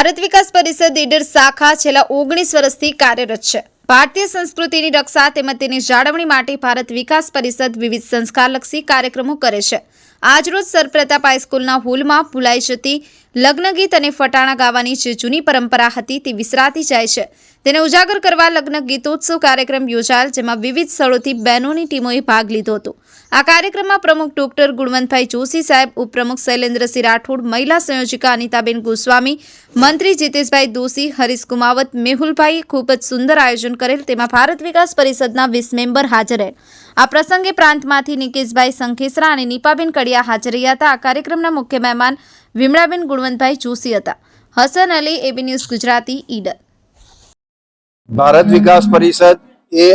ભારત વિકાસ પરિષદ ઈડર શાખા છેલ્લા ઓગણીસ વર્ષથી કાર્યરત છે. ભારતીય સંસ્કૃતિની રક્ષા તેમજ તેની જાળવણી માટે ભારત વિકાસ પરિષદ વિવિધ સંસ્કારલક્ષી કાર્યક્રમો કરે છે. આજરોજ સરપ્રતાપ હાઈસ્કૂલના હોલમાં ભૂલાઈ જતી લગ્ન ગીત અને ફટાણા ગાવાની જે જૂની પરંપરા હતી તે વિસરાતી જાય છે. તેને ઉજાગર કરવા લગ્ન ગીતોત્સવ કાર્યક્રમ યોજાયેલ, જેમાં વિવિધ સ્થળોથી બહેનોની ટીમોએ ભાગ લીધો હતો. આ કાર્યક્રમમાં પ્રમુખ ડોક્ટર ગુણવંતભાઈ જોશી સાહેબ, ઉપપ્રમુખ શૈલેન્દ્રસિંહ રાઠોડ, મહિલા સંયોજિકા અનિતાબેન ગોસ્વામી, મંત્રી જીતેશભાઈ દોશી હરીશ કુમાવત મેહુલભાઈએ ખૂબ જ સુંદર આયોજન કરેલ તેમાં ભારત વિકાસ પરિષદના વીસ મેમ્બર હાજર આ પ્રસંગે પ્રાંતમાંથી નિકેશભાઈ સંખેસરા અને નીપાબેન કડિયા હાજર રહ્યા હતા. આ કાર્યક્રમના મુખ્ય મહેમાન વિમળાબેન ગુણવંતભાઈ જોશી હતા. Hasan Ali, AB news Gujarati, Idar. Bharat Vikas Parishad એ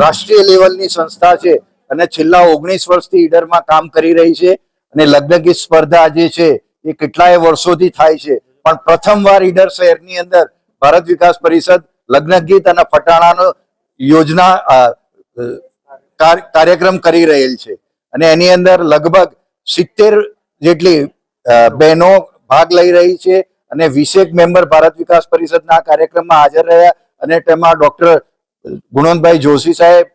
રાષ્ટ્રીય લેવલની સંસ્થા છે અને છેલ્લા ઓગણીસ વર્ષથી ઈડરમાં કામ કરી રહી છે અને લગ્ન ગીત સ્પર્ધા જે છે એ કેટલાય વર્ષોથી થાય છે. પણ પ્રથમવાર ઈડર શહેરની અંદર ભારત વિકાસ પરિષદ લગ્ન ગીત અને ફટાણાનો યોજના કાર્યક્રમ કરી રહેલ છે. અને એની અંદર લગભગ સિત્તેર જેટલી બહેનો ભાગ લઈ રહી છે અને વીસેક મેમ્બર ભારત વિકાસ પરિષદના કાર્યક્રમમાં હાજર રહ્યા અને તેમાં ડોક્ટર ગુણવંતભાઈ જોશી સાહેબ,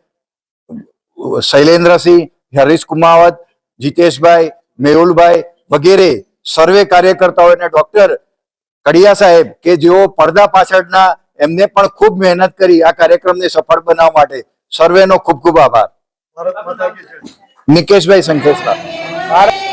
શૈલેન્દ્રસિંહ, હરીશ કુમાવત, જીતેશભાઈ, મેહુલભાઈ વગેરે સર્વે કાર્યકર્તાઓ અને ડોક્ટર કડિયા સાહેબ કે જેઓ પડદા પાછળના એમને પણ ખૂબ મહેનત કરી આ કાર્યક્રમને સફળ બનાવવા માટે. સર્વેનો ખૂબ ખૂબ આભાર. નિકેશભાઈ સંકેશભાઈ